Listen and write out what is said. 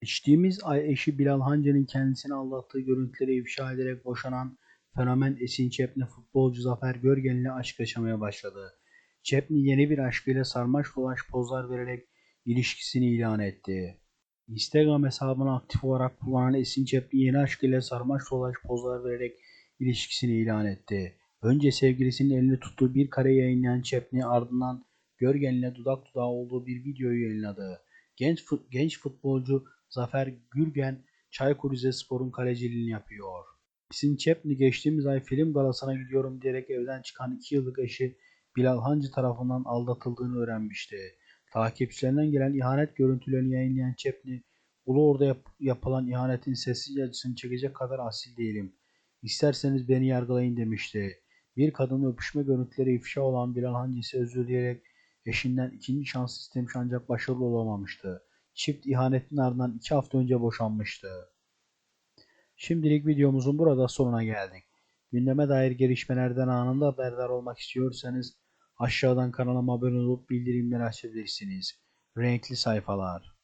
Geçtiğimiz ay eşi Bilal Hancı'nın kendisini aldattığı görüntüleri ifşa ederek boşanan fenomen Esin Çepni futbolcu Zafer Görgen ile aşk yaşamaya başladı. Çepni yeni bir aşkıyla sarmaş dolaş pozlar vererek ilişkisini ilan etti. Instagram hesabını aktif olarak kullanan Esin Çepni yeni aşkıyla sarmaş dolaş pozlar vererek ilişkisini ilan etti. Önce sevgilisinin elini tuttuğu bir kare yayınlayan Çepni ardından Görgen ile dudak dudağa olduğu bir videoyu yayınladı. Genç, fut- genç futbolcu Zafer Gürgen Çaykur Rizespor'un kaleciliğini yapıyor. Esin Çepni geçtiğimiz ay film galasına gidiyorum diyerek evden çıkan 2 yıllık eşi Bilal Hancı tarafından aldatıldığını öğrenmişti. Takipçilerinden gelen ihanet görüntülerini yayınlayan Çepni, Ulu orada yap- yapılan ihanetin sessiz acısını çekecek kadar asil değilim. İsterseniz beni yargılayın demişti. Bir kadınla öpüşme görüntüleri ifşa olan Bilal Hancı ise özür dileyerek eşinden ikinci şans istemiş ancak başarılı olamamıştı. Çift ihanetin ardından iki hafta önce boşanmıştı. Şimdilik videomuzun burada sonuna geldik. Gündeme dair gelişmelerden anında haberdar olmak istiyorsanız aşağıdan kanalıma abone olup bildirimleri açabilirsiniz. Renkli sayfalar.